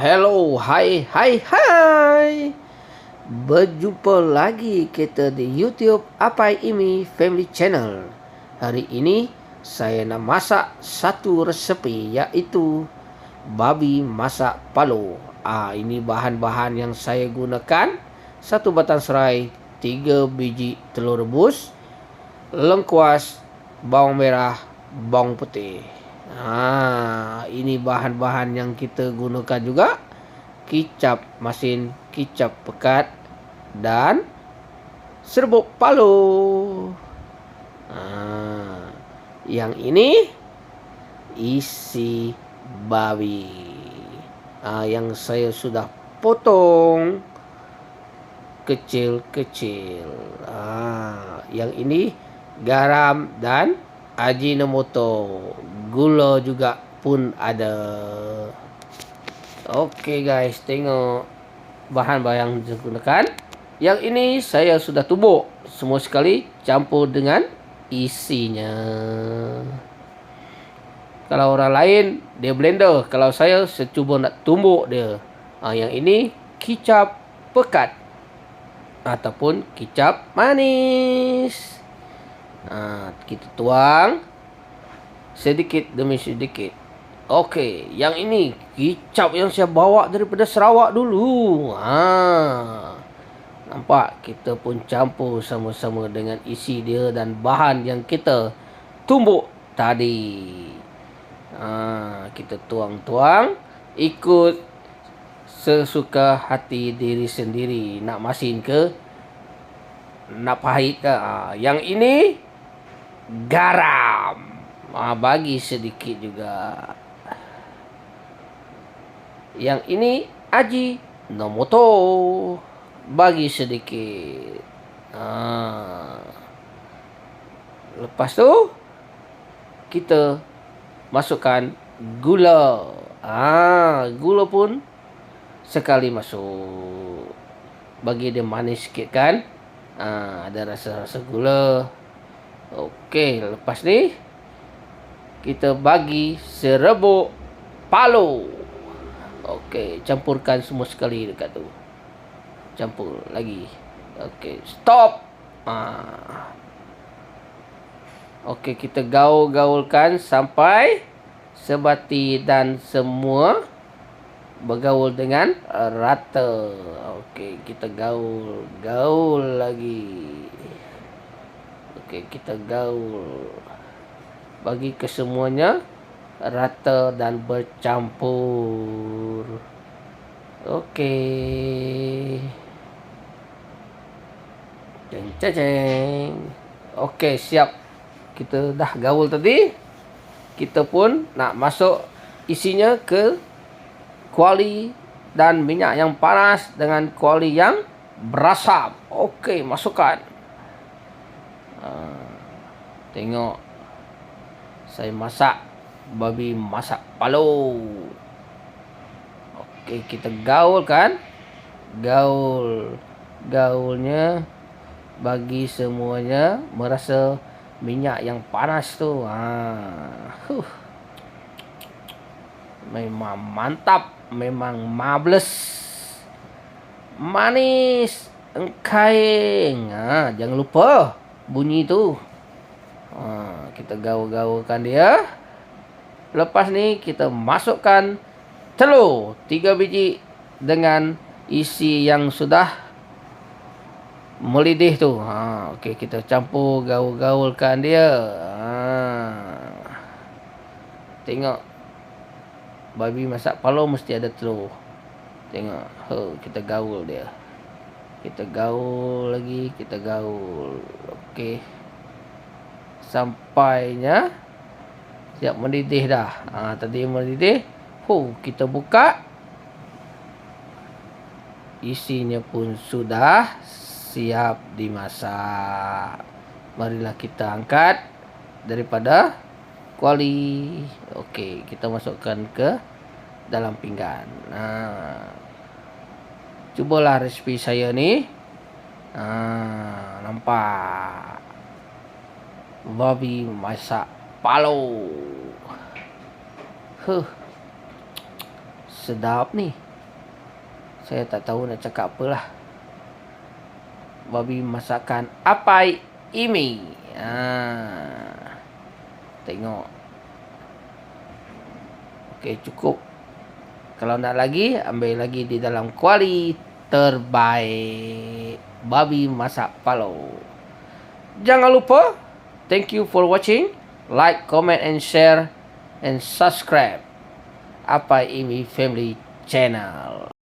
Hello, hai, hai, hai. Berjumpa lagi kita di YouTube Apai Imi Family Channel. Hari ini saya nak masak satu resepi iaitu babi masak palo. Ah, ini bahan-bahan yang saya gunakan. Satu batang serai, tiga biji telur rebus, lengkuas, bawang merah, bawang putih. Ha, ini bahan-bahan yang kita gunakan juga. Kicap masin, kicap pekat dan serbuk palu. Ha, yang ini isi babi. Ha, yang saya sudah potong kecil-kecil. Ha, yang ini garam dan ajinomoto. Gula juga pun ada. Okey guys, tengok bahan-bahan yang saya gunakan. Yang ini saya sudah tumbuk semua sekali campur dengan isinya. Kalau orang lain dia blender, kalau saya saya cuba nak tumbuk dia. Ha, yang ini kicap pekat ataupun kicap manis. Ha, kita tuang sedikit demi sedikit. Okey, yang ini kicap yang saya bawa daripada Sarawak dulu. Ha. Nampak kita pun campur sama-sama dengan isi dia dan bahan yang kita tumbuk tadi. Ha, kita tuang-tuang ikut sesuka hati diri sendiri. Nak masin ke? Nak pahit ke? Ha, yang ini garam. Ha, bagi sedikit juga. Yang ini Aji Nomoto. Bagi sedikit. Ha. Lepas tu kita masukkan gula. Ah, gula pun sekali masuk. Bagi dia manis sikit kan. Ha, ada rasa-rasa gula. Okey, lepas ni kita bagi serebuk palo. Okey, campurkan semua sekali dekat tu. Campur lagi. Okey, stop. Ah. Okey, kita gaul-gaulkan sampai sebati dan semua bergaul dengan rata. Okey, kita gaul, gaul lagi. Okey, kita gaul bagi kesemuanya rata dan bercampur. Okey. Ceng ceng ceng. Okey, siap. Kita dah gaul tadi. Kita pun nak masuk isinya ke kuali dan minyak yang panas dengan kuali yang berasap. Okey, masukkan. Uh, tengok saya masak babi masak palo. Okey, kita gaul kan? Gaul. Gaulnya bagi semuanya merasa minyak yang panas tu. Ha. Huh. Memang mantap, memang marvelous. Manis, engkaing. Ha, jangan lupa bunyi tu. Ha, kita gaul-gaulkan dia. Lepas ni kita masukkan telur tiga biji dengan isi yang sudah melidih tu. Ha, okey kita campur gaul-gaulkan dia. Ha. Tengok babi masak palo mesti ada telur. Tengok. Ha, kita gaul dia. Kita gaul lagi, kita gaul. Okey sampainya siap mendidih dah. Ha, tadi mendidih. Hu, kita buka. Isinya pun sudah siap dimasak. Marilah kita angkat daripada kuali. Okey, kita masukkan ke dalam pinggan. Ha. Cubalah resipi saya ni. Ha, nampak babi masak palo. Huh. Sedap ni. Saya tak tahu nak cakap apalah. Babi masakan apa ini? Ha. Tengok. Okey, cukup. Kalau nak lagi, ambil lagi di dalam kuali terbaik. Babi masak palo. Jangan lupa, thank you for watching. Like, comment and share and subscribe. Apa ini family channel.